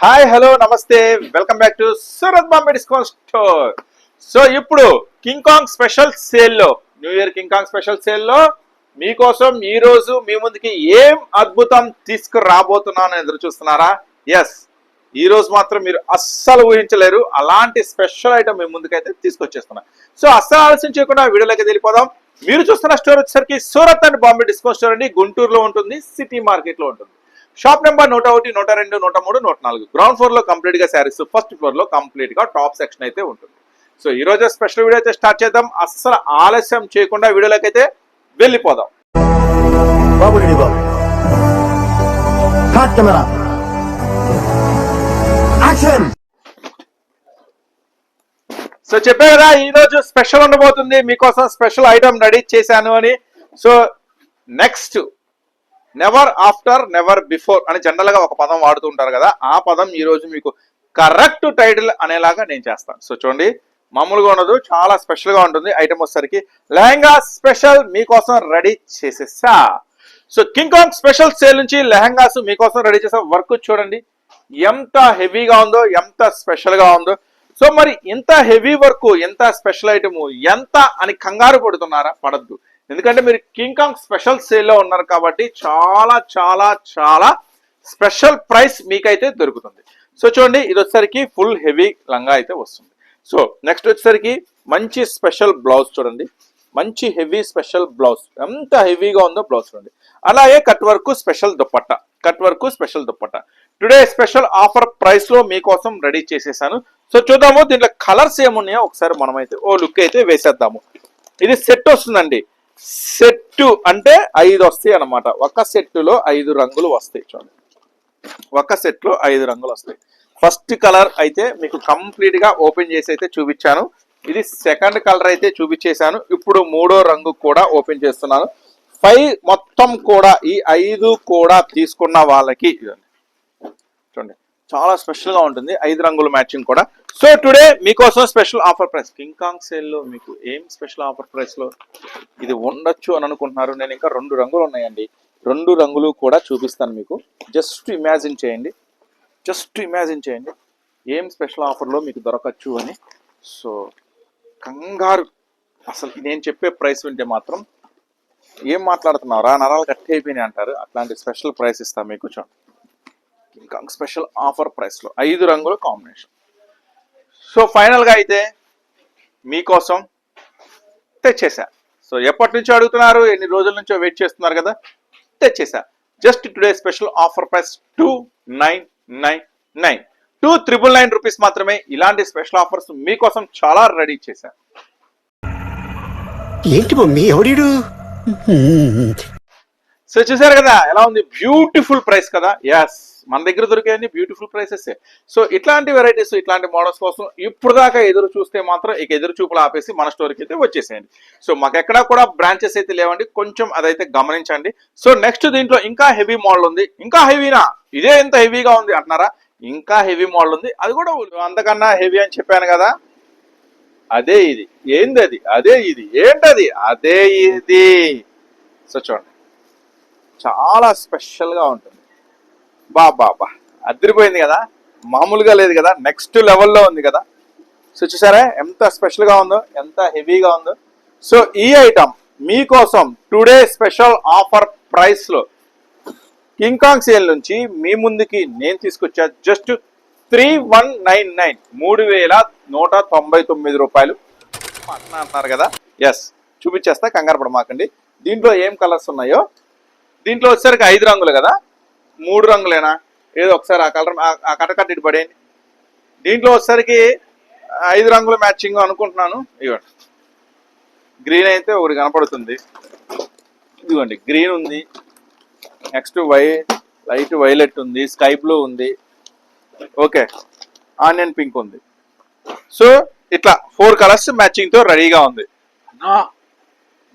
Hi hello నమస్తే. Welcome back to Surat Bombay discount store so ఇప్పుడు king Kong special సేల్లో new year King Kong special సేల్లో మీకోసం ఈరోజు మీ ముందుకి ఏం అద్భుతం తీసుకురాబోతున్నాను ఎదురు చూస్తున్నారా? ఎస్ ఈరోజు మాత్రం మీరు అస్సలు ఊహించలేరు. అలాంటి స్పెషల్ ఐటమ్ మీ ముందుకైతే తీసుకొచ్చేస్తున్నా. సో అస్సలు ఆలస్యం చేయకుండా వీడియోలోకి వెళ్ళిపోదాం. మీరు చూస్తున్న స్టోర్ వచ్చేసరికి Surat and Bombay discount store అండి. గుంటూరులో ఉంటుంది సిటీ మార్కెట్లో ఉంటుంది. షాప్ నెంబర్ నూట ఒకటి నూట రెండు నూట మూడు నూట నాలుగు. గ్రౌండ్ ఫ్లోర్లో కంప్లీట్గా శారీస్ ఫస్ట్ ఫ్లోర్లో కంప్లీట్గా టాప్ సెక్షన్ అయితే ఉంటుంది. సో ఈ రోజు స్పెషల్ వీడియో అయితే స్టార్ట్ చేద్దాం. అస్సలు ఆలస్యం చేయకుండా వీడియోలోకి అయితే వెళ్ళిపోదాం. సో చెప్పే కదా ఈ రోజు స్పెషల్ ఉండబోతుంది. మీకోసం స్పెషల్ ఐటమ్ రెడీ చేశాను అని. So next never after never before అని జనరల్గా ఒక పదం వాడుతూ ఉంటారు కదా ఆ పదం ఈ రోజు మీకు కరెక్ట్ టైటిల్ అనేలాగా నేను చేస్తాను. సో చూడండి మామూలుగా ఉండదు చాలా స్పెషల్గా ఉంటుంది. ఐటమ్ వచ్చేసరికి లెహంగా స్పెషల్ మీకోసం రెడీ చేసేసా. So King Kong special sale నుంచి లెహంగాస్ మీకోసం రెడీ చేసే వర్క్ చూడండి ఎంత హెవీగా ఉందో ఎంత స్పెషల్గా ఉందో. సో మరి ఇంత హెవీ వర్క్ ఎంత స్పెషల్ ఐటమ్ ఎంత అని కంగారు పడుతున్నారా? పడద్దు. ఎందుకంటే మీరు కింగ్ కాంగ్ స్పెషల్ సేల్లో ఉన్నారు కాబట్టి చాలా చాలా చాలా స్పెషల్ ప్రైస్ మీకైతే దొరుకుతుంది. సో చూడండి ఇది వచ్చేసరికి ఫుల్ హెవీ లంగా అయితే వస్తుంది. సో నెక్స్ట్ వచ్చేసరికి మంచి స్పెషల్ బ్లౌజ్ చూడండి. మంచి హెవీ స్పెషల్ బ్లౌజ్ ఎంత హెవీగా ఉందో బ్లౌజ్ చూడండి. అలాగే cut work special dupatta. Cut work special dupatta. Today special offer ప్రైస్లో మీకోసం రెడీ చేసేసాను. సో చూద్దాము దీంట్లో కలర్స్ ఏమున్నాయో ఒకసారి మనమైతే ఓ లుక్ అయితే వేసేద్దాము. ఇది సెట్ వస్తుందండి. సెట్టు అంటే ఐదు వస్తాయి అన్నమాట. ఒక సెట్టులో ఐదు రంగులు వస్తాయి చూడండి. ఒక సెట్లో ఐదు రంగులు వస్తాయి. ఫస్ట్ కలర్ అయితే మీకు కంప్లీట్గా ఓపెన్ చేసి అయితే చూపించాను. ఇది సెకండ్ కలర్ అయితే చూపించేశాను. ఇప్పుడు మూడో రంగు కూడా ఓపెన్ చేస్తున్నాను. ఫైవ్ మొత్తం కూడా ఈ ఐదు కూడా తీసుకున్న వాళ్ళకి ఇదండి. చాలా స్పెషల్గా ఉంటుంది. ఐదు రంగుల మ్యాచింగ్ కూడా. సో టుడే మీకోసం special offer price King Kong సేల్లో మీకు ఏం స్పెషల్ ఆఫర్ ప్రైస్లో ఇది ఉండొచ్చు అని అనుకుంటున్నారు? నేను ఇంకా రెండు రంగులు ఉన్నాయండి. రెండు రంగులు కూడా చూపిస్తాను మీకు. జస్ట్ ఇమాజిన్ చేయండి. జస్ట్ ఇమాజిన్ చేయండి. ఏం స్పెషల్ ఆఫర్లో మీకు దొరకచ్చు అని. సో కంగారు. అసలు నేను చెప్పే ప్రైస్ వింటే మాత్రం ఏం మాట్లాడుతున్నారా నరాలు కట్ అయిపోయినాయి అంటారు. అట్లాంటి స్పెషల్ ప్రైస్ ఇస్తాను మీకు చూడండి. ఇంకా స్పెషల్ ఆఫర్ ప్రైస్లో ఐదు రంగుల కాంబినేషన్ సో ఫైనల్గా అయితే మీకోసం తెచ్చేసా. సో ఎప్పటి నుంచో అడుగుతున్నారు ఎన్ని రోజుల నుంచో వెయిట్ చేస్తున్నారు కదా? తెచ్చేసా. Just today special offer price two nine nine nine two triple nine rupees మాత్రమే ఇలాంటి స్పెషల్ ఆఫర్స్ మీకోసం చాలా రెడీ చేశా ఏంటి మమ్మీ సో చూసారు కదా ఎలా ఉంది? బ్యూటిఫుల్ ప్రైస్ కదా. ఎస్ మన దగ్గర దొరికేది బ్యూటిఫుల్ ప్రైసెస్ సో ఇట్లాంటి వెరైటీస్ ఇట్లాంటి మోడల్స్ కోసం ఇప్పుడు దాకా ఎదురు చూస్తే మాత్రం ఇక ఎదురు చూపులు ఆపేసి మన స్టోర్కి అయితే వచ్చేసేయండి. సో మాకు ఎక్కడా కూడా బ్రాంచెస్ అయితే లేవండి. కొంచెం అదైతే గమనించండి. సో నెక్స్ట్ దీంట్లో ఇంకా హెవీ మోడల్ ఉంది. ఇంకా హెవీనా ఇదే ఎంత హెవీగా ఉంది అంటున్నారా? ఇంకా హెవీ మోడల్ ఉంది. అది కూడా అంతకన్నా హెవీ అని చెప్పాను కదా. అదే ఇది. ఏంది అది అదే ఇది. ఏంటది? అదే ఇది. సో చూడండి. చాలా స్పెషల్గా ఉంటుంది. బా బా బా అదిరిపోయింది కదా? మామూలుగా లేదు కదా? నెక్స్ట్ లెవెల్లో ఉంది కదా? సో చూసారా? ఎంత స్పెషల్గా ఉందో ఎంత హెవీగా ఉందో. సో ఈ ఐటమ్ మీకోసం టుడే స్పెషల్ ఆఫర్ ప్రైస్లో కింగ్ కాంగ్ సేల్ నుంచి మీ ముందుకి నేను తీసుకొచ్చా just three one nine nine మూడు వేల నూట తొంభై తొమ్మిది రూపాయలు. అంటున్నారు కదా? ఎస్ చూపించేస్తా కంగారు పడమాకండి. దీంట్లో ఏం కలర్స్ ఉన్నాయో? దీంట్లో వచ్చేసరికి ఐదు రంగులు కదా? మూడు రంగులేనా? ఏదో ఒకసారి ఆ కలర్ ఆ కటకట్ ఇటు పడేయండి. దీంట్లో వచ్చేసరికి ఐదు రంగుల మ్యాచింగ్ అనుకుంటున్నాను. ఇవ్వండి గ్రీన్ అయితే ఒకటి కనపడుతుంది. ఇదిగోండి గ్రీన్ ఉంది. నెక్స్ట్ వై లైట్ వైలెట్ ఉంది స్కై బ్లూ ఉంది. ఓకే ఆనియన్ పింక్ ఉంది. సో ఇట్లా ఫోర్ కలర్స్ మ్యాచింగ్తో రెడీగా ఉంది. నా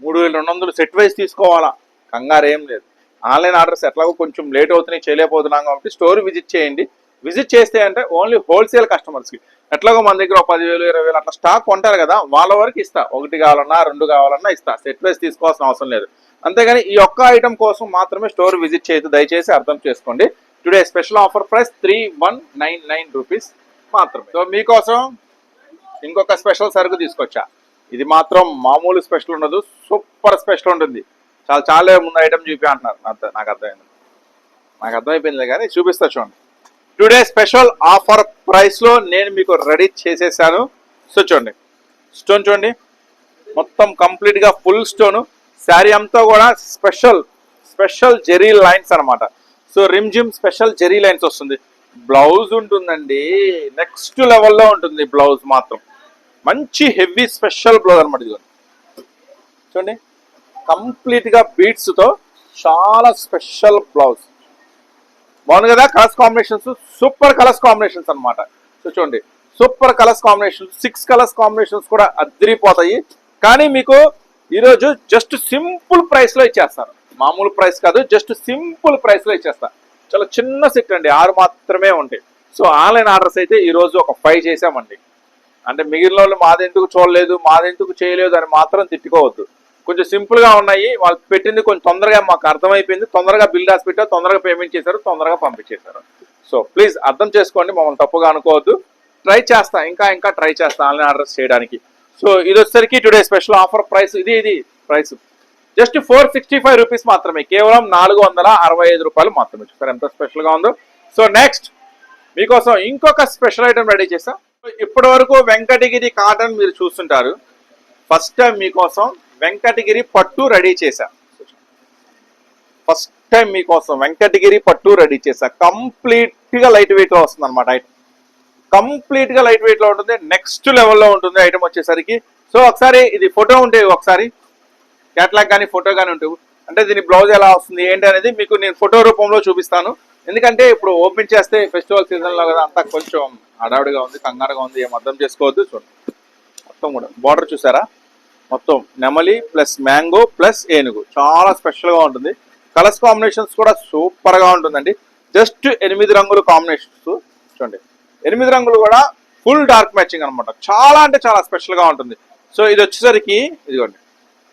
మూడు వేల రెండు వందలు సెట్ వైజ్ తీసుకోవాలా? కంగారు ఏం లేదు. ఆన్లైన్ ఆర్డర్స్ ఎట్లాగో కొంచెం లేట్ అవుతున్నాయి చేయలేకపోతున్నాం కాబట్టి స్టోర్ విజిట్ చేయండి. విజిట్ చేస్తే అంటే ఓన్లీ హోల్సేల్ కస్టమర్స్కి ఎట్లాగో మన దగ్గర ఒక పదివేలు ఇరవై వేలు అట్లా స్టాక్ కొంటారు కదా వాళ్ళ వరకు ఇస్తా. ఒకటి కావాలన్నా రెండు కావాలన్నా ఇస్తా. సెట్ వైజ్ తీసుకోవాల్సిన అవసరం లేదు. అంతేగాని ఈ ఒక్క ఐటమ్ కోసం మాత్రమే స్టోర్ విజిట్ చేయొచ్చు దయచేసి అర్థం చేసుకోండి. Today special offer price three one nine nine rupees మాత్రమే. సో మీకోసం ఇంకొక స్పెషల్ సరుకు తీసుకొచ్చా. ఇది మాత్రం మామూలు స్పెషల్ ఉండదు. సూపర్ స్పెషల్ ఉంటుంది. చాలా చాలా ముందు ఐటమ్ చూపి అంటున్నారు. నాకు నాకు అర్థమైంది. నాకు అర్థమైపోయింది కానీ చూపిస్తా చూడండి. టుడే స్పెషల్ ఆఫర్ ప్రైస్లో నేను మీకు రెడీ చేసేసాను. సో చూడండి. స్టోన్ చూడండి. మొత్తం కంప్లీట్గా ఫుల్ స్టోను శారీ అంతా కూడా స్పెషల్ స్పెషల్ జెరీ లైన్స్ అనమాట సో రిమ్ జిమ్ స్పెషల్ జెరీ లైన్స్ వస్తుంది. బ్లౌజ్ ఉంటుందండి. నెక్స్ట్ లెవెల్లో ఉంటుంది బ్లౌజ్ మాత్రం. మంచి హెవీ స్పెషల్ బ్లౌజ్ అనమాట ఇది చూడండి. కంప్లీట్గా బీట్స్తో చాలా స్పెషల్ బ్లౌజ్. బాగుంది కదా? Colours combinations super colours combinations అనమాట సో చూడండి super colours combinations six colours combinations కూడా అద్దరిపోతాయి. కానీ మీకు ఈరోజు జస్ట్ సింపుల్ ప్రైస్లో ఇచ్చేస్తారు. మామూలు ప్రైస్ కాదు జస్ట్ సింపుల్ ప్రైస్లో చాలా చిన్న సెట్ అండి ఆరు మాత్రమే ఉంటాయి. సో ఆన్లైన్ ఆర్డర్స్ అయితే ఈరోజు ఒక ఫైవ్ చేసామండి. అంటే మిగిలిన వాళ్ళు మాదెందుకు చూడలేదు మాదెందుకు చేయలేదు అని మాత్రం తిట్టుకోవద్దు. కొంచెం సింపుల్గా ఉన్నాయి. వాళ్ళు పెట్టింది కొంచెం తొందరగా మాకు అర్థమైపోయింది. తొందరగా బిల్ రాసి పెట్టారు తొందరగా పేమెంట్ చేశారు. తొందరగా పంపించేశారు. సో ప్లీజ్ అర్థం చేసుకోండి. మమ్మల్ని తప్పుగా అనుకోవద్దు. ట్రై చేస్తా. ఇంకా ఇంకా ట్రై చేస్తా. ఆన్లైన్ ఆర్డర్స్ చేయడానికి. సో ఇది వచ్చేసరికి టుడే స్పెషల్ ఆఫర్ ప్రైస్. ఇది ఇది price. Just four sixty five rupees మాత్రమే. కేవలం నాలుగు వందల అరవై ఐదు రూపాయలు మాత్రమే. చూసారు ఎంత స్పెషల్గా ఉందో? సో నెక్స్ట్ మీకోసం ఇంకొక స్పెషల్ ఐటమ్ రెడీ చేస్తాం. ఇప్పటి వరకు వెంకటగిరి కాటన్ మీరు చూస్తుంటారు. ఫస్ట్ టైం మీకోసం వెంకటగిరి పట్టు రెడీ చేశా. ఫస్ట్ టైం మీకోసం వెంకటగిరి పట్టు రెడీ చేశా. కంప్లీట్గా లైట్ వెయిట్లో వస్తుంది అనమాట ఐటమ్ కంప్లీట్గా లైట్ వెయిట్లో ఉంటుంది. నెక్స్ట్ లెవెల్లో ఉంటుంది ఐటమ్ వచ్చేసరికి. సో ఒకసారి ఇది ఫోటో ఉంటే ఒకసారి. క్యాట్లాగ్ కానీ ఫోటో కానీ ఉంటే. అంటే దీని బ్లౌజ్ ఎలా వస్తుంది ఏంటి అనేది మీకు నేను ఫోటో రూపంలో చూపిస్తాను. ఎందుకంటే ఇప్పుడు ఓపెన్ చేస్తే ఫెస్టివల్ సీజన్లో కదా అంతా కొంచెం హడావుడిగా ఉంది కంగారుగా ఉంది ఏం అర్థం చేసుకోవద్దు చూడండి. మొత్తం కూడా. బార్డర్ చూసారా? మొత్తం నెమలి ప్లస్ మ్యాంగో ప్లస్ ఏనుగు. చాలా స్పెషల్గా ఉంటుంది. కలర్స్ కాంబినేషన్స్ కూడా సూపర్గా ఉంటుందండి. జస్ట్ ఎనిమిది రంగుల కాంబినేషన్స్ చూడండి. ఎనిమిది రంగులు కూడా ఫుల్ డార్క్ మ్యాచింగ్ అనమాట చాలా అంటే చాలా స్పెషల్గా ఉంటుంది. సో ఇది వచ్చేసరికి ఇదిగోండి.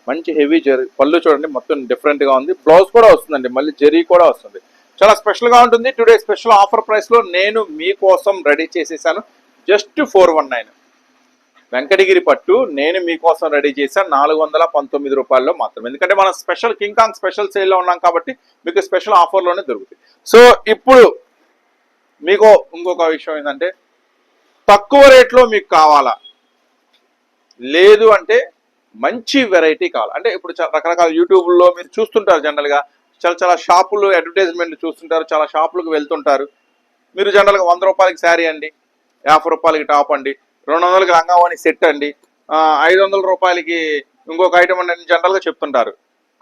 మంచి హెవీ జెరీ పళ్ళు చూడండి. మొత్తం డిఫరెంట్గా ఉంది. బ్లౌజ్ కూడా వస్తుందండి. మళ్ళీ జెరీ కూడా వస్తుంది. చాలా స్పెషల్గా ఉంటుంది. టుడే స్పెషల్ ఆఫర్ ప్రైస్లో నేను మీకోసం రెడీ చేసేసాను. Just four one nine Venkatagiri పట్టు నేను మీకోసం రెడీ చేశాను. నాలుగు వందల పంతొమ్మిది రూపాయల్లో మాత్రం ఎందుకంటే మనం స్పెషల్ కింగ్ కాంగ్ స్పెషల్ సేల్లో ఉన్నాం కాబట్టి మీకు స్పెషల్ ఆఫర్లోనే దొరుకుతాయి. సో ఇప్పుడు మీకు ఇంకొక విషయం ఏంటంటే తక్కువ రేట్లో మీకు కావాలా? లేదు అంటే మంచి వెరైటీ కావాలి? అంటే ఇప్పుడు రకరకాల యూట్యూబ్లో మీరు చూస్తుంటారు జనరల్గా. చాలా చాలా షాపులు అడ్వర్టైజ్మెంట్లు చూస్తుంటారు. చాలా షాపులకు వెళ్తుంటారు. మీరు జనరల్గా వంద రూపాయలకి శారీ అండి యాభై రూపాయలకి టాప్ అండి. రెండు వందలకి లంగావాణి సెట్ అండి. ఐదు వందల రూపాయలకి ఇంకొక ఐటమ్ అండి అని జనరల్గా చెప్తుంటారు.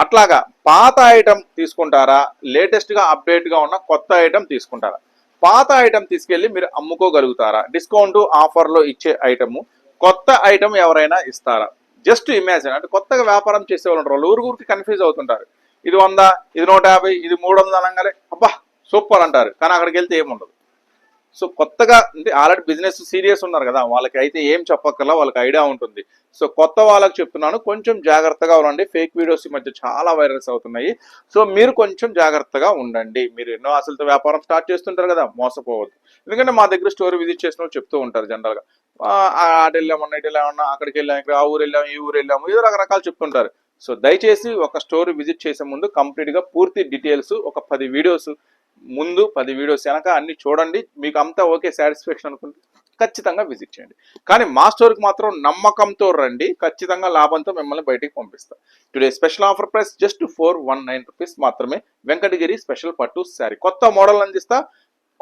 అట్లాగా పాత ఐటమ్ తీసుకుంటారా? లేటెస్ట్గా అప్డేట్గా ఉన్న కొత్త ఐటమ్ తీసుకుంటారా? పాత ఐటమ్ తీసుకెళ్ళి మీరు అమ్ముకోగలుగుతారా? డిస్కౌంట్ ఆఫర్లో ఇచ్చే ఐటమ్ కొత్త ఐటమ్ ఎవరైనా ఇస్తారా? జస్ట్ ఇమాజిన్ అంటే కొత్తగా వ్యాపారం చేసే వాళ్ళు ఉంటారు. వాళ్ళు ఊరు ఊరికి కన్ఫ్యూజ్ అవుతుంటారు. ఇది వంద ఇది నూట యాభై ఇది మూడు వందలు అనగానే అబ్బా సూపర్ అంటారు. కానీ అక్కడికి వెళ్తే ఏముండదు. సో కొత్తగా అంటే ఆల్రెడీ బిజినెస్ సీరియస్ ఉన్నారు కదా వాళ్ళకి అయితే ఏం చెప్పక్కర్లా వాళ్ళకి ఐడియా ఉంటుంది. సో కొత్త వాళ్ళకి చెప్తున్నాను కొంచెం జాగ్రత్తగా ఉండండి. ఫేక్ వీడియోస్ ఈ మధ్య చాలా వైరల్స్ అవుతున్నాయి. సో మీరు కొంచెం జాగ్రత్తగా ఉండండి. మీరు ఎన్నో ఆశలతో వ్యాపారం స్టార్ట్ చేస్తుంటారు కదా మోసపోవద్దు. ఎందుకంటే మా దగ్గర స్టోర్ విజిట్ చేసిన వాళ్ళు చెప్తూ ఉంటారు జనరల్గా అటు వెళ్ళాము ఇటు వెళ్ళామన్నా అక్కడికి వెళ్ళాము ఇక్కడ ఆ ఊరు వెళ్ళాము ఈ ఊరు వెళ్ళాము ఏదో రకరకాలు చెప్తుంటారు. సో దయచేసి ఒక స్టోర్ విజిట్ చేసే ముందు కంప్లీట్గా పూర్తి డీటెయిల్స్ ఒక పది వీడియోస్ ముందు పది వీడియోస్ వెనక అన్ని చూడండి మీకు అంతా ఓకే సాటిస్ఫాక్షన్ అనుకుంటే ఖచ్చితంగా విజిట్ చేయండి. కానీ మా స్టోర్కి మాత్రం నమ్మకంతో రండి ఖచ్చితంగా లాభంతో మిమ్మల్ని బయటికి పంపిస్తా. Today special offer price just four one nine rupees మాత్రమే. వెంకటగిరి స్పెషల్ పట్టు శారీ కొత్త మోడల్ అందిస్తా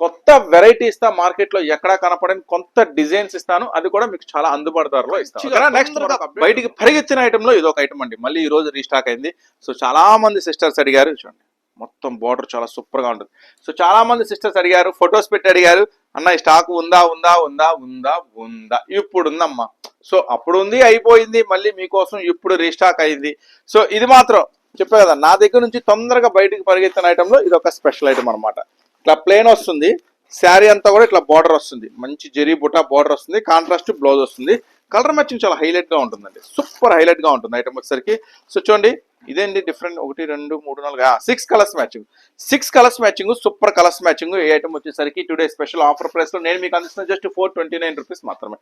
కొత్త వెరైటీ ఇస్తా మార్కెట్లో ఎక్కడా కనపడని కొత్త డిజైన్స్ ఇస్తాను. అది కూడా మీకు చాలా అందుబాటు ధరలో ఇస్తాను నెక్స్ట్ బయటికి పరిగెత్తిన ఐటమ్లో ఇది ఒక ఐటమ్ అండి. మళ్ళీ ఈ రోజు రీస్టాక్ అయింది. సో చాలా మంది సిస్టర్స్ అడిగారు చూడండి. మొత్తం బార్డర్ చాలా సూపర్గా ఉంటుంది. సో చాలామంది సిస్టర్స్ అడిగారు ఫొటోస్ పెట్టి అడిగారు అన్న ఈ స్టాక్ ఉందా ఉందా ఉందా ఉందా ఉందా? ఇప్పుడు ఉందమ్మా సో అప్పుడు ఉంది అయిపోయింది మళ్ళీ మీకోసం ఇప్పుడు రీస్టాక్ అయింది. సో ఇది మాత్రం చెప్పే కదా నా దగ్గర నుంచి తొందరగా బయటకు పరిగెత్తిన ఐటమ్ ఇది ఒక స్పెషల్ ఐటమ్ అన్నమాట. ఇట్లా ప్లేన్ వస్తుంది శారీ అంతా కూడా ఇట్లా బార్డర్ వస్తుంది. మంచి జెరీ బుటా బార్డర్ వస్తుంది కాంట్రాస్ట్ బ్లౌజ్ వస్తుంది. కలర్ మ్యాచింగ్ చాలా హైలైట్గా ఉంటుందండి. సూపర్ హైలైట్గా ఉంటుంది ఐటమ్ వచ్చేసరికి సో చూడండి ఇదేంటి డిఫరెంట్ ఒకటి రెండు మూడు నాలుగు six colours matching six colours matching super colours matching ఏ ఐటమ్ వచ్చేసరికి టుడే స్పెషల్ ఆఫర్ ప్రైస్లో నేను మీకు అందిస్తున్న just four twenty nine rupees మాత్రమే.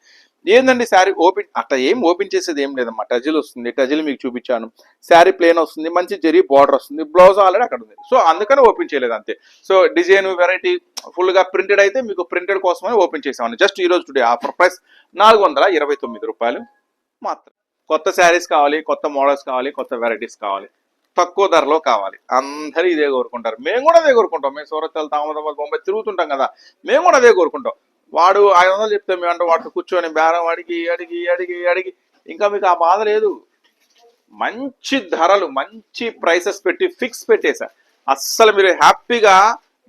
ఏందండి శారీ ఓపెన్ అట్లా ఏం ఓపెన్ చేసేది ఏం లేదమ్మా. టజిల్ వస్తుంది టజిల్ మీకు చూపించాను. శారీ ప్లేన్ వస్తుంది మంచి జరీ బార్డర్ వస్తుంది బ్లౌజ్ ఆల్రెడీ అక్కడ ఉంది. సో అందుకని ఓపెన్ చేయలేదు అంతే. సో డిజైన్ వెరైటీ ఫుల్గా ప్రింటెడ్ అయితే మీకు ప్రింటెడ్ కోసమని ఓపెన్ చేసామని జస్ట్ ఈ రోజు టుడే ఆఫర్ ప్రైస్ నాలుగు వందల ఇరవై తొమ్మిది రూపాయలు మాత్రం కొత్త శారీస్ కావాలి కొత్త మోడల్స్ కావాలి కొత్త వెరైటీస్ కావాలి. తక్కువ ధరలో కావాలి. అందరూ ఇదే కోరుకుంటారు. మేము కూడా అదే కోరుకుంటాం. మేము సూరత్ వెళ్తాం అహ్మదాబాద్ బొంబాయి తిరుగుతుంటాం కదా. మేము కూడా అదే కోరుకుంటాం. వాడు ఐదు వందలు చెప్తే మేము అంటే వాటితో కూర్చొని బేరం అడిగి అడిగి అడిగి అడిగి. ఇంకా మీకు ఆ బాధ లేదు? మంచి ధరలు మంచి ప్రైసెస్ పెట్టి ఫిక్స్ పెట్టేశా. అస్సలు మీరు హ్యాపీగా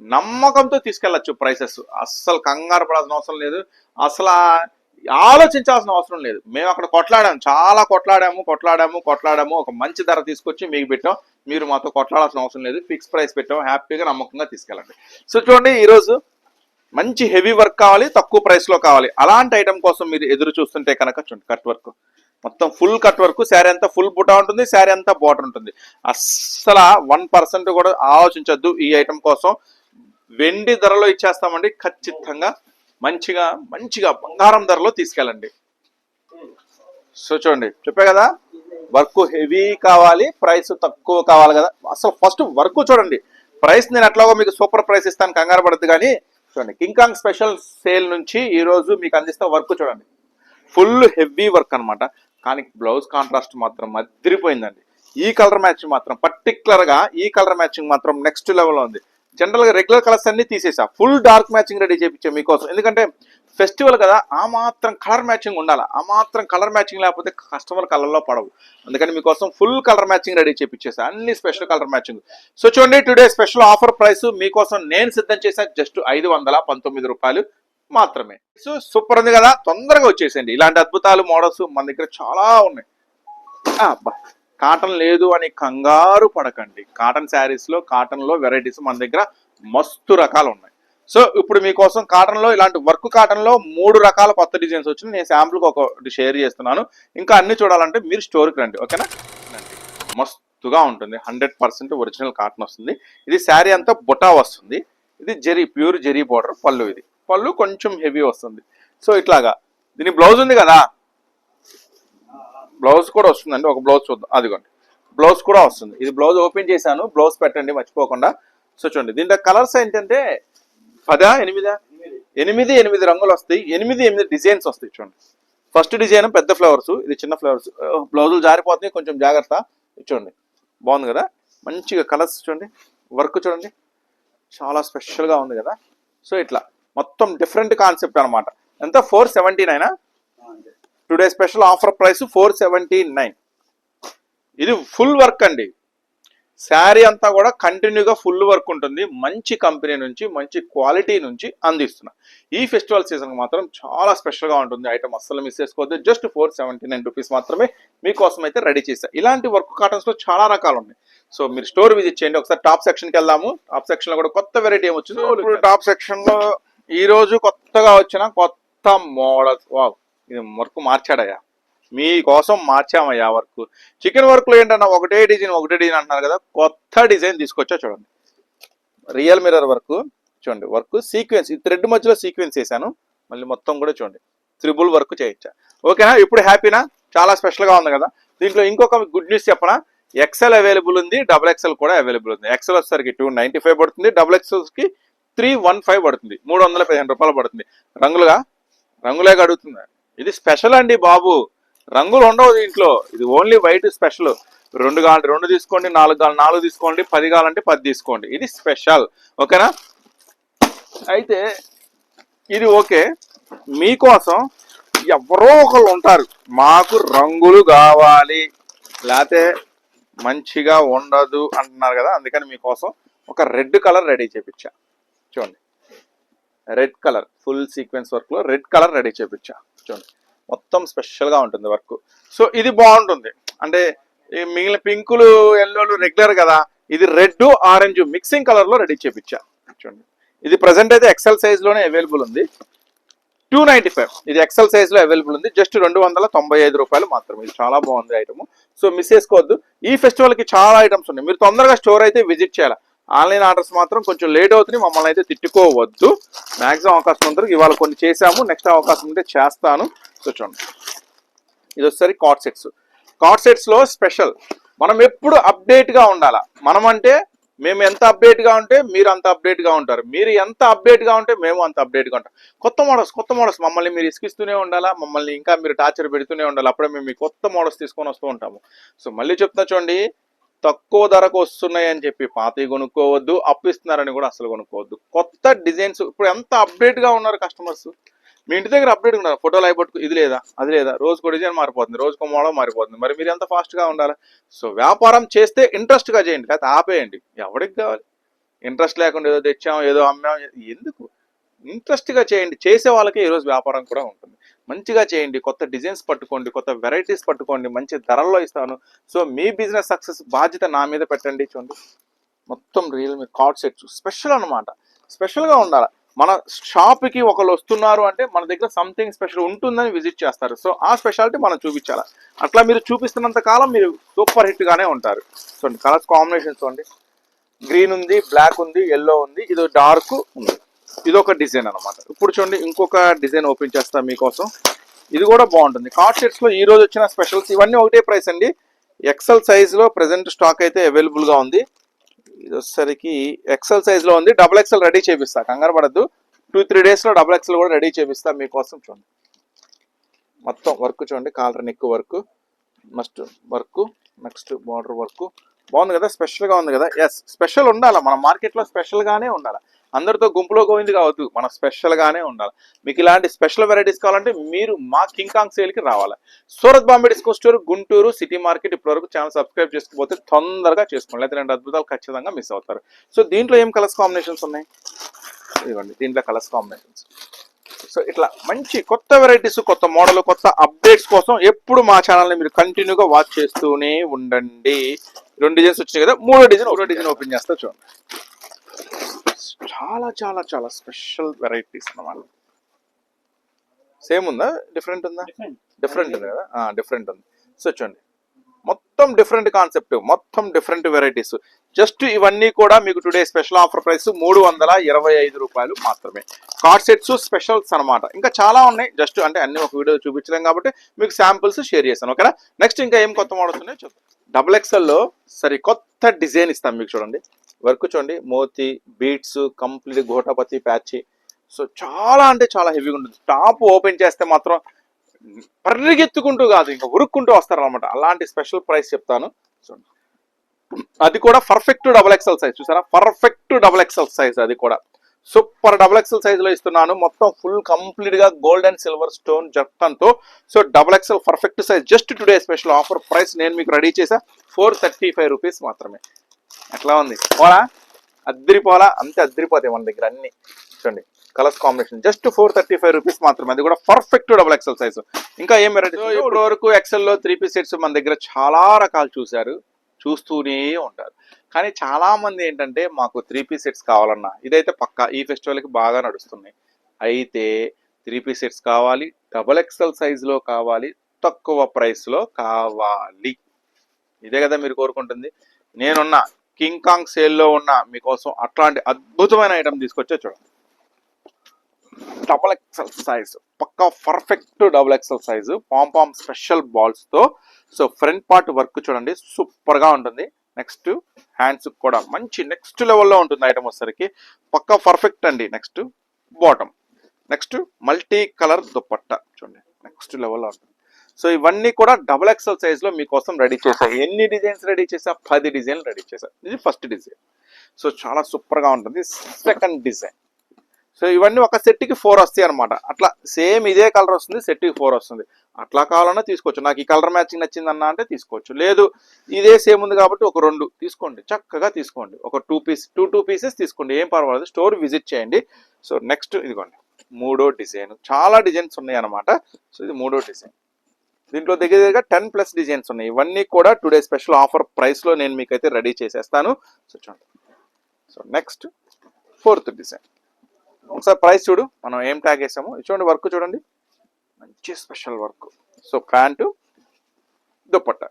నమ్మకంతో తీసుకెళ్ళచ్చు ప్రైసెస్ అస్సలు కంగారు పడాల్సిన అవసరం లేదు. అసలు ఆలోచించాల్సిన అవసరం లేదు. మేము అక్కడ కొట్లాడాము చాలా కొట్లాడాము కొట్లాడాము కొట్లాడాము. ఒక మంచి ధర తీసుకొచ్చి మీకు పెట్టాం. మీరు మాతో కొట్లాడాల్సిన అవసరం లేదు. ఫిక్స్ ప్రైస్ పెట్టాం. హ్యాపీగా నమ్మకంగా తీసుకెళ్ళండి. సో చూడండి ఈరోజు మంచి హెవీ వర్క్ కావాలి తక్కువ ప్రైస్లో కావాలి. అలాంటి ఐటమ్ కోసం మీరు ఎదురు చూస్తుంటే కనుక చూడండి కట్ వర్క్. మొత్తం ఫుల్ కట్ వర్క్. శారీ అంతా ఫుల్ బుటా ఉంటుంది శారీ అంతా బోటర్ ఉంటుంది. అస్సలు వన్ పర్సెంట్ కూడా ఆలోచించద్దు ఈ ఐటమ్ కోసం. వెండి ధరలో ఇచ్చేస్తామండి ఖచ్చితంగా. మంచిగా మంచిగా బంగారం ధరలో తీసుకెళ్ళండి. సో చూడండి చెప్పే కదా వర్క్ హెవీ కావాలి ప్రైస్ తక్కువ కావాలి కదా. అసలు ఫస్ట్ వర్క్ చూడండి ప్రైస్ నేను ఎట్లాగో మీకు సూపర్ ప్రైస్ ఇస్తాను కంగారు పడద్దు కానీ చూడండి కింకాంగ్ స్పెషల్ సేల్ నుంచి ఈరోజు మీకు అందిస్తే వర్క్ చూడండి. ఫుల్ హెవీ వర్క్ అన్నమాట. కానీ బ్లౌజ్ కాంట్రాస్ట్ మాత్రం అదిరిపోయిందండి. ఈ కలర్ మ్యాచింగ్ మాత్రం పర్టికులర్గా ఈ కలర్ మ్యాచింగ్ మాత్రం నెక్స్ట్ లెవెల్లో ఉంది. జనరల్గా రెగ్యులర్ కలర్స్ అన్ని తీసేసా. ఫుల్ డార్క్ మ్యాచింగ్ రెడీ చేయించాం మీకోసం. ఎందుకంటే ఫెస్టివల్ కదా ఆ మాత్రం కలర్ మ్యాచింగ్ ఉండాలి? ఆ మాత్రం కలర్ మ్యాచింగ్ లేకపోతే కస్టమర్ కలర్లో పడవు. అందుకని మీకోసం ఫుల్ కలర్ మ్యాచింగ్ రెడీ చేయించేసా అన్ని స్పెషల్ కలర్ మ్యాచింగ్. సో చూడండి టుడే స్పెషల్ ఆఫర్ ప్రైస్ మీకోసం నేను సిద్ధం చేసాను జస్ట్ ఐదు వందల పంతొమ్మిది రూపాయలు మాత్రమే. సో సూపర్ ఉంది కదా తొందరగా వచ్చేసేయండి. ఇలాంటి అద్భుతాలు మోడల్స్ మన దగ్గర చాలా ఉన్నాయి. అబ్బా కాటన్ లేదు అని కంగారు పడకండి. కాటన్ శారీస్లో కాటన్లో వెరైటీస్ మన దగ్గర మస్తు రకాలు ఉన్నాయి. సో ఇప్పుడు మీకోసం కాటన్లో ఇలాంటి వర్క్ కాటన్లో మూడు రకాల కొత్త డిజైన్స్ వచ్చినాయి. నేను శాంపుల్కి ఒకటి షేర్ చేస్తున్నాను. ఇంకా అన్ని చూడాలంటే మీరు స్టోర్కి రండి ఓకేనా? రండి. మస్తుగా ఉంటుంది. హండ్రెడ్ పర్సెంట్ ఒరిజినల్ కాటన్ వస్తుంది. ఇది శారీ అంతా బుటా వస్తుంది. ఇది జెరీ ప్యూర్ జెరీ బార్డర్ పళ్ళు ఇది. పళ్ళు కొంచెం హెవీ వస్తుంది. సో ఇట్లాగా. దీని బ్లౌజ్ ఉంది కదా? బ్లౌజ్ కూడా వస్తుందండి ఒక బ్లౌజ్ చూద్దాం. అదిగోండి. బ్లౌజ్ కూడా వస్తుంది. ఇది బ్లౌజ్ ఓపెన్ చేశాను బ్లౌజ్ పెట్టండి మర్చిపోకుండా. సో చూడండి దీంట్లో కలర్స్ ఏంటంటే పదా ఎనిమిదా? ఎనిమిది ఎనిమిది రంగులు వస్తాయి. ఎనిమిది ఎనిమిది డిజైన్స్ వస్తాయి చూడండి. ఫస్ట్ డిజైన్ పెద్ద ఫ్లవర్స్ ఇది చిన్న ఫ్లవర్స్. బ్లౌజులు జారిపోతున్నాయి కొంచెం జాగ్రత్త. చూడండి బాగుంది కదా? మంచిగా కలర్స్ చూడండి వర్క్ చూడండి. చాలా స్పెషల్గా ఉంది కదా? సో ఇట్లా మొత్తం డిఫరెంట్ కాన్సెప్ట్ అన్నమాట. ఎంత? ఫోర్ సెవెంటీ నైనా? Today special offer price four seventy nine. ఇది ఫుల్ వర్క్ అండి. శారీ అంతా కూడా కంటిన్యూగా ఫుల్ వర్క్ ఉంటుంది. మంచి కంపెనీ నుంచి మంచి క్వాలిటీ నుంచి అందిస్తున్నా. ఈ ఫెస్టివల్ సీజన్ మాత్రం చాలా స్పెషల్గా ఉంటుంది. ఐటమ్ అస్సలు మిస్ చేసుకోవద్దు. Just four seventy nine rupees మాత్రమే మీకోసం అయితే రెడీ చేశా. ఇలాంటి వర్క్ కాటన్స్లో చాలా రకాలు ఉన్నాయి. సో మీరు స్టోర్ విజిట్ చేయండి. ఒకసారి టాప్ సెక్షన్కి వెళ్దాము. టాప్ సెక్షన్లో కూడా కొత్త వెరైటీ ఏమొచ్చిందో ఇప్పుడు టాప్ సెక్షన్లో ఈ రోజు కొత్తగా వచ్చిన కొత్త మోడల్స్. వావ్! వర్క్ మార్చాడయ్యా. మీకోసం మార్చామయ్యా వర్క్. చికెన్ వర్క్లో ఏంటన్నా ఒకటే డిజైన్ ఒకటే డిజైన్ అంటున్నారు కదా కొత్త డిజైన్ తీసుకొచ్చా చూడండి. రియల్ మిర్రర్ వర్క్ చూడండి వర్క్ సీక్వెన్స్ ఈ థ్రెడ్ మధ్యలో సీక్వెన్స్ వేసాను మళ్ళీ మొత్తం కూడా చూడండి త్రిబుల్ వర్క్ చేయొచ్చా ఓకేనా? ఇప్పుడు హ్యాపీనా? చాలా స్పెషల్గా ఉంది కదా. దీంట్లో ఇంకొక గుడ్ న్యూస్ చెప్పనా? ఎక్సెల్ అవైలబుల్ ఉంది డబుల్ ఎక్సెల్ కూడా అవైలబుల్ ఉంది. ఎక్సెల్ వచ్చేసరికి టూ నైన్టీ ఫైవ్ పడుతుంది డబుల్ ఎక్సెల్స్కి త్రీ వన్ ఫైవ్ పడుతుంది మూడు వందల పదిహేను రూపాయలు పడుతుంది. రంగులుగా? రంగులేగా అడుగుతుంది ఇది స్పెషల్ అండి బాబు. రంగులు ఉండవు దీంట్లో. ఇది ఓన్లీ వైట్ స్పెషల్. రెండు కావాలంటే రెండు తీసుకోండి నాలుగు కావాలి నాలుగు తీసుకోండి పది కావాలంటే పది తీసుకోండి. ఇది స్పెషల్. ఓకేనా? అయితే ఇది ఓకే. మీకోసం ఎవరో ఒకళ్ళు ఉంటారు. మాకు రంగులు కావాలి. లేకపోతే మంచిగా ఉండదు అంటున్నారు కదా అందుకని మీకోసం ఒక రెడ్ కలర్ రెడీ చేపించా. చూడండి. Red colour. ఫుల్ సీక్వెన్స్ వర్క్లో రెడ్ కలర్ రెడీ చేపించా. చూడండి. మొత్తం స్పెషల్గా ఉంటుంది వర్క్ సో ఇది బాగుంటుంది. అంటే ఈ మిగిలిన పింకులు ఎల్లోలు రెగ్యులర్ కదా. ఇది రెడ్ ఆరెంజ్ మిక్సింగ్ కలర్లో రెడీ చేపించా. చూడండి. ఇది ప్రజెంట్ అయితే ఎక్సెల్ సైజ్లోనే అవైలబుల్ ఉంది. టూ నైంటీ ఫైవ్ ఇది ఎక్సెల్ సైజ్లో అవైలబుల్ ఉంది. జస్ట్ రెండు వందల తొంభై ఐదు రూపాయలు మాత్రమే. ఇది చాలా బాగుంది ఐటమ్ సో మిస్ చేసుకోవద్దు. ఈ ఫెస్టివల్కి చాలా ఐటమ్స్ ఉన్నాయి. మీరు తొందరగా స్టోర్ అయితే విజిట్ చేయాలి. ఆన్లైన్ ఆర్డర్స్ మాత్రం కొంచెం లేట్ అవుతుంది మమ్మల్ని అయితే తిట్టుకోవద్దు. మ్యాక్సిమం అవకాశం ఉంటుంది ఇవాళ కొన్ని చేశాము. నెక్స్ట్ అవకాశం ఉంటే చేస్తాను. సో చూడండి. ఇది వచ్చేసరి కార్డ్ సెట్స్. కార్డ్ సెట్స్లో స్పెషల్. మనం ఎప్పుడు అప్డేట్గా ఉండాలా? మనం అంటే మేము ఎంత అప్డేట్గా ఉంటే మీరు అంత అప్డేట్గా ఉంటారు. మీరు ఎంత అప్డేట్గా ఉంటే మేము అంత అప్డేట్గా ఉంటాం. కొత్త మోడల్స్ కొత్త మోడల్స్. మమ్మల్ని మీరు ఇసుకిస్తూనే ఉండాలా? మమ్మల్ని ఇంకా మీరు టార్చర్ పెడుతూనే ఉండాలి? అప్పుడే మేము మీ కొత్త మోడల్స్ తీసుకొని వస్తూ ఉంటాము. సో మళ్ళీ చెప్తున్నా చూడండి. తక్కువ ధరకు వస్తున్నాయి అని చెప్పి పాతవి కొనుక్కోవద్దు అప్పిస్తున్నారని కూడా అసలు కొనుక్కోవద్దు. కొత్త డిజైన్స్ ఇప్పుడు ఎంత అప్డేట్గా ఉన్నారు కస్టమర్స్ మీ ఇంటి దగ్గర అప్డేట్ ఉన్నారు ఫోటోలు అయిపోయి ఇది లేదా? అది లేదా? రోజుకో డిజైన్ మారిపోతుంది రోజుకో మోడల్ మారిపోతుంది. మరి మీరు ఎంత ఫాస్ట్గా ఉండాలి? సో వ్యాపారం చేస్తే ఇంట్రెస్ట్గా చేయండి లేకపోతే ఆపేయండి. ఎవరికి కావాలి? ఇంట్రెస్ట్ లేకుండా ఏదో తెచ్చాం ఏదో అమ్మాం ఎందుకు? ఇంట్రెస్ట్గా చేయండి. చేసే వాళ్ళకి ఈరోజు వ్యాపారం కూడా ఉంటుంది. మంచిగా చేయండి కొత్త డిజైన్స్ పట్టుకోండి కొత్త వెరైటీస్ పట్టుకోండి మంచి ధరల్లో ఇస్తాను. సో మీ బిజినెస్ సక్సెస్ బాధ్యత నా మీద పెట్టండి చూడండి. మొత్తం రియల్మీ కార్డ్ సెట్స్ స్పెషల్ అనమాట స్పెషల్గా ఉండాలి. మన షాప్కి ఒకళ్ళు వస్తున్నారు అంటే మన దగ్గర సంథింగ్ స్పెషల్ ఉంటుందని విజిట్ చేస్తారు. సో ఆ స్పెషాలిటీ మనం చూపించాలి. అట్లా మీరు చూపిస్తున్నంత కాలం మీరు సూపర్ హిట్గానే ఉంటారు. చూడండి కలర్స్ కాంబినేషన్స్ చూడండి. గ్రీన్ ఉంది బ్లాక్ ఉంది ఎల్లో ఉంది ఇది డార్క్ ఉంది. ఇది ఒక డిజైన్ అన్నమాట. ఇప్పుడు చూడండి ఇంకొక డిజైన్ ఓపెన్ చేస్తా మీకోసం. ఇది కూడా బాగుంటుంది. కార్డ్ సెట్స్లో ఈ రోజు వచ్చిన స్పెషల్స్ ఇవన్నీ ఒకటే ప్రైస్ అండి. ఎక్సెల్ సైజ్లో ప్రెసెంట్ స్టాక్ అయితే అవైలబుల్గా ఉంది. ఇది వచ్చేసరికి ఎక్సెల్ సైజ్లో ఉంది. డబుల్ ఎక్సెల్ రెడీ చేపిస్తా. కంగారు పడద్దు. టూ త్రీ డేస్లో డబుల్ ఎక్సెల్ కూడా రెడీ చేపిస్తా మీకోసం చూడండి. మొత్తం వర్క్ చూడండి. Collar neck work next work next border work బాగుంది కదా? స్పెషల్గా ఉంది కదా? ఎస్ స్పెషల్ ఉండాలి? మన మార్కెట్లో స్పెషల్ గానే ఉండాలి? అందరితో గుంపులో గోవింది కావద్దు. మనం స్పెషల్గానే ఉండాలి. మీకు ఇలాంటి స్పెషల్ వెరైటీస్ కావాలంటే మీరు మా కింగ్ కాంగ్ సేల్ రావాలి. Surat Bombay disco store Guntur city market ఇప్పటివరకు ఛానల్ సబ్స్క్రైబ్ చేసుకోకపోతే తొందరగా చేసుకోండి. లేకపోతే రెండు అద్భుతాలు ఖచ్చితంగా మిస్ అవుతారు. సో దీంట్లో ఏం కలర్స్ కాంబినేషన్స్ ఉన్నాయి? ఇదిగోండి దీంట్లో కలర్స్ కాంబినేషన్స్ సో ఇట్లా మంచి కొత్త వెరైటీస్ కొత్త మోడల్ కొత్త అప్డేట్స్ కోసం ఎప్పుడు మా ఛానల్ని మీరు కంటిన్యూగా వాచ్ చేస్తూనే ఉండండి. రెండు డిజైన్స్ వచ్చినాయి కదా మూడో డిజైన్ ఒకటో డిజైన్ ఓపెన్ చేస్తా చూడండి. చాలా చాలా చాలా స్పెషల్ వెరైటీస్ అన్నమాట. సేమ్ ఉందా? డిఫరెంట్ ఉందా? డిఫరెంట్ ఉంది కదా? డిఫరెంట్ ఉంది. సో చూడండి. మొత్తం డిఫరెంట్ కాన్సెప్ట్ మొత్తం డిఫరెంట్ వెరైటీస్ జస్ట్ ఇవన్నీ కూడా మీకు టుడే స్పెషల్ ఆఫర్ ప్రైస్ మూడు వందల ఇరవై ఐదు రూపాయలు మాత్రమే. కార్డ్ సెట్స్ స్పెషల్స్ అన్నమాట. ఇంకా చాలా ఉన్నాయి. జస్ట్ అంటే అన్ని ఒక వీడియో చూపించలేం కాబట్టి మీకు శాంపిల్స్ షేర్ చేస్తాను ఓకేనా? నెక్స్ట్ ఇంకా ఏం కొత్త మోడల్స్ ఉన్నాయో చూద్దాం డబుల్ ఎక్స్ఎల్లో సరే కొత్త డిజైన్ ఇస్తాం మీకు చూడండి. వర్క్ చూడండి. మోతి బీట్స్ కంప్లీట్ గోటాపతి ప్యాచ్ సో చాలా అంటే చాలా హెవీగా ఉంటుంది. టాప్ ఓపెన్ చేస్తే మాత్రం పరిగెత్తుకుంటూ కాదు ఇంకా ఉరుక్కుంటూ వస్తారు అనమాట అలాంటి స్పెషల్ ప్రైస్ చెప్తాను. చూడండి అది కూడా పర్ఫెక్ట్ డబుల్ ఎక్సెల్ సైజ్ చూసారా? పర్ఫెక్ట్ డబుల్ ఎక్సెల్ సైజ్ అది కూడా. సూపర్ డబుల్ ఎక్సెల్ సైజ్లో ఇస్తున్నాను. మొత్తం ఫుల్ కంప్లీట్గా gold and silver stone జట్టంతో so double XL perfect size just today special offer price నేను మీకు రెడీ చేసా. ఫోర్ థర్టీ ఫైవ్ రూపీస్ మాత్రమే. ఎట్లా ఉంది. పోలా అద్దరిపోలా అంతే అద్దరిపోతాయి మన దగ్గర అన్ని. చూడండి colours combination just four thirty five rupees మాత్రమే. అది కూడా పర్ఫెక్ట్ డబుల్ ఎక్సెల్ సైజ్ ఇంకా ఏం వెరైటీ ఇప్పటి వరకు ఎక్సెల్లో త్రీ పీస్ సెట్స్ మన దగ్గర చాలా రకాలు చూశారు. చూస్తూనే ఉంటారు. కానీ చాలా మంది ఏంటంటే మాకు త్రీ పీస్ సెట్స్ కావాలన్నా ఇదైతే పక్కా ఈ ఫెస్టివల్కి బాగా నడుస్తున్నాయి. అయితే త్రీ పీస్ సెట్స్ కావాలి డబుల్ ఎక్సెల్ సైజ్లో కావాలి తక్కువ ప్రైస్లో కావాలి. ఇదే కదా మీరు కోరుకుంటుంది. నేనున్న కింగ్ కాంగ్ సేల్లో ఉన్న మీకోసం అట్లాంటి అద్భుతమైన ఐటమ్ తీసుకొచ్చే చూడండి. డబుల్ ఎక్సెల్ సైజ్ పక్కా perfect double XL size palm palm special బాల్స్తో so front part work చూడండి. సూపర్గా ఉంటుంది. నెక్స్ట్ హ్యాండ్స్ కూడా మంచి నెక్స్ట్ లెవెల్లో ఉంటుంది ఐటమ్ వచ్చేసరికి. పక్కా పర్ఫెక్ట్ అండి. Next bottom next multi colour dupatta. చూడండి. నెక్స్ట్ లెవెల్లో ఉంటుంది. సో ఇవన్నీ కూడా డబుల్ ఎక్సెల్ సైజ్లో మీకోసం రెడీ చేశా ఎన్ని డిజైన్స్ రెడీ చేసా? పది డిజైన్లు రెడీ చేశా ఇది ఫస్ట్ డిజైన్ సో చాలా సూపర్గా ఉంటుంది. సెకండ్ డిజైన్ సో ఇవన్నీ ఒక సెట్కి ఫోర్ వస్తాయి అనమాట అట్లా సేమ్ ఇదే కలర్ వస్తుంది సెట్కి ఫోర్ వస్తుంది. అట్లా కావాలన్నా తీసుకోవచ్చు. నాకు ఈ కలర్ మ్యాచింగ్ నచ్చిందన్న అంటే తీసుకోవచ్చు. లేదు ఇదే సేమ్ ఉంది కాబట్టి ఒక రెండు తీసుకోండి. చక్కగా తీసుకోండి. ఒక two piece two two pieces తీసుకోండి. ఏం పర్వాలేదు. స్టోర్ విజిట్ చేయండి. సో నెక్స్ట్ ఇదిగోండి. మూడో డిజైన్ చాలా డిజైన్స్ ఉన్నాయి అనమాట సో ఇది మూడో డిజైన్ దీంట్లో దగ్గర దగ్గర టెన్ ప్లస్ డిజైన్స్ ఉన్నాయి. ఇవన్నీ కూడా టుడే స్పెషల్ ఆఫర్ ప్రైస్లో నేను నేను మీకైతే రెడీ చేసేస్తాను. సో చూడండి. సో నెక్స్ట్ ఫోర్త్ డిజైన్ ఒకసారి ప్రైస్ చూడు. మనం ఏం ట్యాగ్ వేసాము. చూడండి వర్క్ చూడండి. మంచి special work so pant dupatta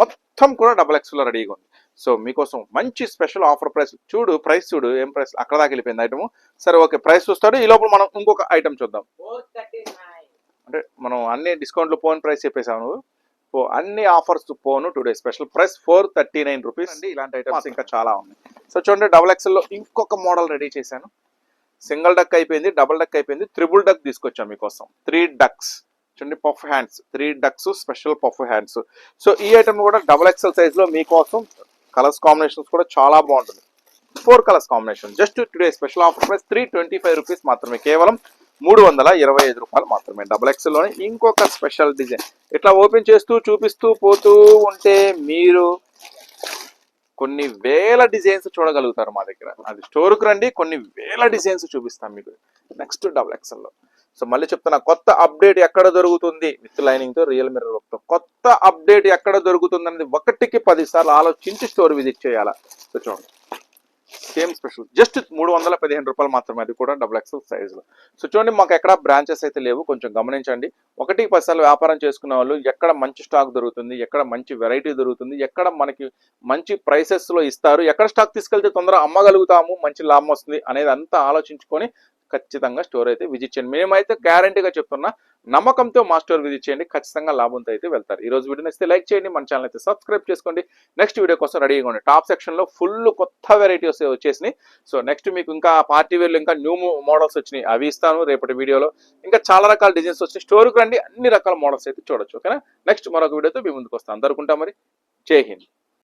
మొత్తం కూడా డబల్ ఎక్స్లో రెడీగా ఉంది. సో మీకోసం మంచి స్పెషల్ ఆఫర్ ప్రైస్ చూడు ప్రైస్ చూడు. ఏం ప్రైస్ అక్కడ దాకా వెళ్ళిపోయింది ఐటమ్ సరే ఓకే ప్రైస్ చూస్తాడు. ఈ లోపల మనం ఇంకొక ఐటమ్ చూద్దాం. అంటే మనం అన్ని డిస్కౌంట్లు పోన్ ప్రైస్ చెప్పేసావు నువ్వు. సో అన్ని ఆఫర్స్ పోను today. Special price four thirty nine rupees. అండి ఇలాంటి ఐటమ్స్ ఇంకా చాలా ఉన్నాయి. సో చూడండి డబల్ ఎక్స్ఎల్లో ఇంకొక మోడల్ రెడీ చేశాను. సింగిల్ డక్ అయిపోయింది డబుల్ డక్ అయిపోయింది త్రిబుల్ డక్ తీసుకొచ్చాం మీకోసం. Three ducks. చూడండి puff hands. Three ducks special puff hands. So ఈ ఐటమ్ కూడా డబుల్ ఎక్స్ఎల్ సైజ్లో మీకోసం కలర్స్ కాంబినేషన్స్ కూడా చాలా బాగుంటుంది. Four colours combination. Just today special offer price three twenty five rupees మాత్రమే. కేవలం మూడు వందల ఇరవై ఐదు రూపాయలు మాత్రమే. డబుల్ ఎక్స్ఎల్లోనే ఇంకొక స్పెషల్ డిజైన్ ఇట్లా ఓపెన్ చేస్తూ చూపిస్తూ పోతూ ఉంటే మీరు కొన్ని వేల డిజైన్స్ చూడగలుగుతారు మా దగ్గర. అది స్టోర్కి రండి కొన్ని వేల డిజైన్స్ చూపిస్తాం మీకు. నెక్స్ట్ డబుల్ ఎక్స్ఎల్లో సో మళ్ళీ చెప్తున్నా కొత్త అప్డేట్ ఎక్కడ దొరుకుతుంది? విత్ లైనింగ్తో రియల్ మిర్రర్తో. కొత్త అప్డేట్ ఎక్కడ దొరుకుతుంది అనేది ఒకటికి పదిసార్లు ఆలోచించి స్టోర్ విజిట్ చేయాలా? సో చూడండి. సేమ్ స్పెషల్ జస్ట్ మూడు వందల పదిహేను రూపాయలు మాత్రమే అది కూడా డబుల్ ఎక్స్ఎల్ సైజులో సో చూడండి మాకు ఎక్కడ బ్రాంచెస్ అయితే లేవు కొంచెం గమనించండి. ఒకటి పది వ్యాపారం చేసుకునే వాళ్ళు ఎక్కడ మంచి స్టాక్ దొరుకుతుంది ఎక్కడ మంచి వెరైటీ దొరుకుతుంది ఎక్కడ మనకి మంచి ప్రైసెస్లో ఇస్తారు ఎక్కడ స్టాక్ తీసుకెళ్తే తొందరగా అమ్మగలుగుతాము మంచి లాభం వస్తుంది అనేది అంతా ఆలోచించుకొని ఖచ్చితంగా స్టోర్ అయితే విజిట్ చేయండి. మేమైతే గ్యారంటీగా చెప్తున్నా నమ్మకంతో మా స్టోర్ విజిట్ చేయండి. ఖచ్చితంగా లాభంతో అయితే వెళ్తారు. ఈ రోజు వీడియో నచ్చితే లైక్ చేయండి మన ఛానల్ అయితే సబ్స్క్రైబ్ చేసుకోండి. నెక్స్ట్ వీడియో కోసం రెడీగా ఉండండి. టాప్ సెక్షన్లో ఫుల్ కొత్త వెరైటీస్ వచ్చేసినాయి. సో నెక్స్ట్ మీకు ఇంకా పార్టీ వేర్లు ఇంకా న్యూ మోడల్స్ వచ్చినాయి. అవి ఇస్తాను రేపటి వీడియోలో. ఇంకా చాలా రకాల డిజైన్స్ వచ్చినాయి. స్టోర్కి రండి. అన్ని రకాల మోడల్స్ అయితే చూడొచ్చు. ఓకేనా? నెక్స్ట్ మరొక వీడియోతో మీ ముందుకు వస్తాను. అందరుకుంటా మరి. జై హింద్.